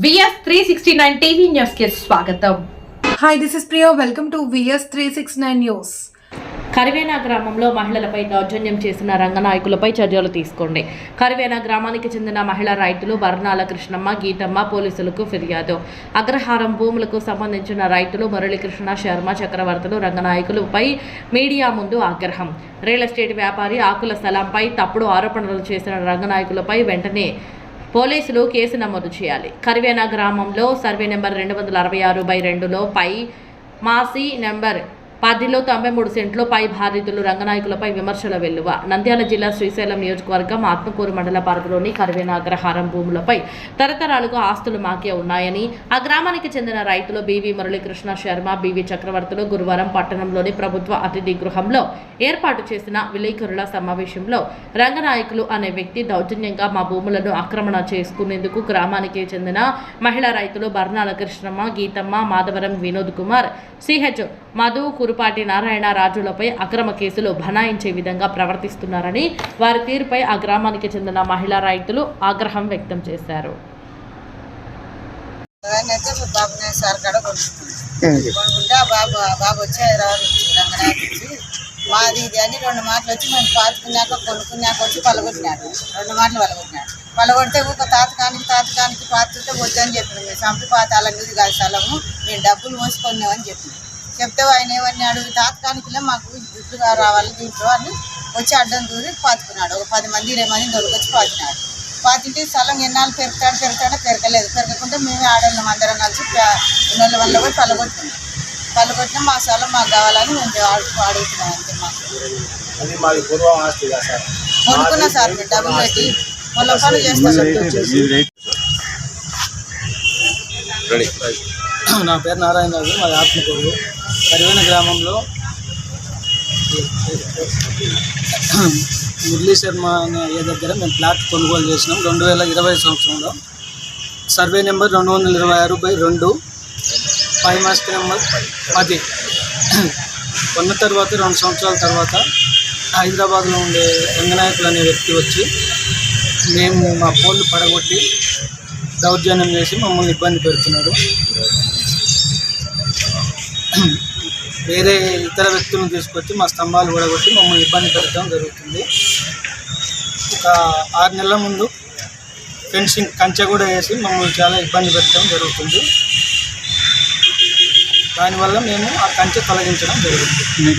VS three sixty nine TV న్యూస్కి స్వాగతం Hi, this is Priya. Welcome to VS369 News. Karivena గ్రామంలో మహిళలపై దౌర్జన్యం చేసిన రంగనాయకులపై చర్యలు తీసుకోండి కరివేనా గ్రామానికి చెందిన మహిళా రైతులు బర్నాల కృష్ణమ్మ గీతమ్మ పోలీసులకు ఫిర్యాదు అగ్రహారం భూములకు సంబంధించిన రైతులు మురళీకృష్ణ శర్మ చక్రవర్తులు రంగనాయకులపై మీడియా ముందు ఆగ్రహం రియల్ ఎస్టేట్ వ్యాపారి ఆకుల స్థలంపై తప్పుడు ఆరోపణలు చేసిన రంగనాయకులపై వెంటనే పోలీసులు కేసు నమోదు చేయాలి. కరివేనా గ్రామంలో సర్వే నెంబర్ రెండు వందల అరవై ఆరు బై రెండులో పై మాసి నెంబర్ పదిలో తొంభై మూడు సెంట్లు పై బాధితులు రంగనాయకులపై విమర్శల వెల్లువ. నంద్యాల జిల్లా శ్రీశైలం నియోజకవర్గం ఆత్మకూరు మండల పరిధిలోని కరివేన అగ్రహారం భూములపై తరతరాలుగా ఆస్తులు మాకే ఉన్నాయని ఆ గ్రామానికి చెందిన రైతులు బీవీ మురళీకృష్ణ శర్మ బీవీ చక్రవర్తులు గురువారం పట్టణంలోని ప్రభుత్వ అతిథి గృహంలో ఏర్పాటు చేసిన విలేకరుల సమావేశంలో రంగనాయకులు అనే వ్యక్తి దౌర్జన్యంగా మా భూములను ఆక్రమణ చేసుకునేందుకు గ్రామానికి చెందిన మహిళా రైతులు బర్నాల కృష్ణమ్మ గీతమ్మ మాధవరం వినోద్ కుమార్ సిహెచ్ మధు కురుపాటి నారాయణ రాజులపై అక్రమ కేసులు బనాయించే విధంగా ప్రవర్తిస్తున్నారని వారి తీరుపై ఆ గ్రామానికి చెందిన మహిళా రైతులు ఆగ్రహం వ్యక్తం చేశారు. సార్ బాబు బాబు మాది ఇది అని రెండు మాటలు వచ్చి మేము పాతుకున్నాక కొనుక్కున్నాక వచ్చి పలగొట్టినాడు రెండు మాటలు పలగొట్టినాడు పలగొడితే ఒక తాతకానికి తాతకానికి పాతుంటే వద్దని చెప్పినాం. మేము చంపి పాత కాదు స్థలము. మేము డబ్బులు మోసుకున్నామని చెప్పినాం. చెప్తే ఆయన ఏమన్నాడు ఈ తాతకానికిలో మాకు దుడ్డు రావాలి దీంట్లో అని వచ్చి అడ్డం దూరి పాతుకున్నాడు. ఒక పది మంది ఇరవై మంది దొరికొచ్చి పాతినాడు. పాతింటి స్థలం ఎన్నాళ్ళు పెరుగుతాడు పెరుగుతాడో పెరగలేదు. పెరగకుండా మేమే ఆడవాళ్ళం అందరం కలిసి ఉన్నోళ్ళ వల్ల పోయి పల్లగొట్టుకున్నాం పల్లగొట్టినా మా స్థలం మాకు కావాలని మేము అడుగు అడుగుతున్నాం అంతే మాకు. కొనుక్కున్నా సార్ మేము డబ్బులు పెట్టి పనులు చేస్తాం నా పేరు నారాయణ రాజు మాది ఆత్మకూరు. కరివేన గ్రామంలో మురళీ శర్మ అనే ఏ దగ్గర మేము ప్లాట్ కొనుగోలు చేసినాం రెండు వేల ఇరవై సంవత్సరంలో. సర్వే నెంబర్ రెండు వందల ఇరవై ఆరు బై రెండు. పై మాస్క్ నెంబర్ పది. కొన్న తర్వాత రెండు సంవత్సరాల తర్వాత హైదరాబాద్లో ఉండే రంగనాయకులు అనే వ్యక్తి వచ్చి మేము మా ఫోన్లు పడగొట్టి దౌర్జన్యం చేసి మమ్మల్ని ఇబ్బంది పెడుతున్నారు. వేరే ఇతర వ్యక్తులను తీసుకొచ్చి మా స్తంభాలు కూడగొట్టి మమ్మల్ని ఇబ్బంది పెట్టడం జరుగుతుంది. ఒక ఆరు నెలల ముందు ఫెన్సింగ్ కంచె కూడా వేసి మమ్మల్ని చాలా ఇబ్బంది పెట్టడం జరుగుతుంది. దానివల్ల మేము ఆ కంచె తొలగించడం జరుగుతుంది.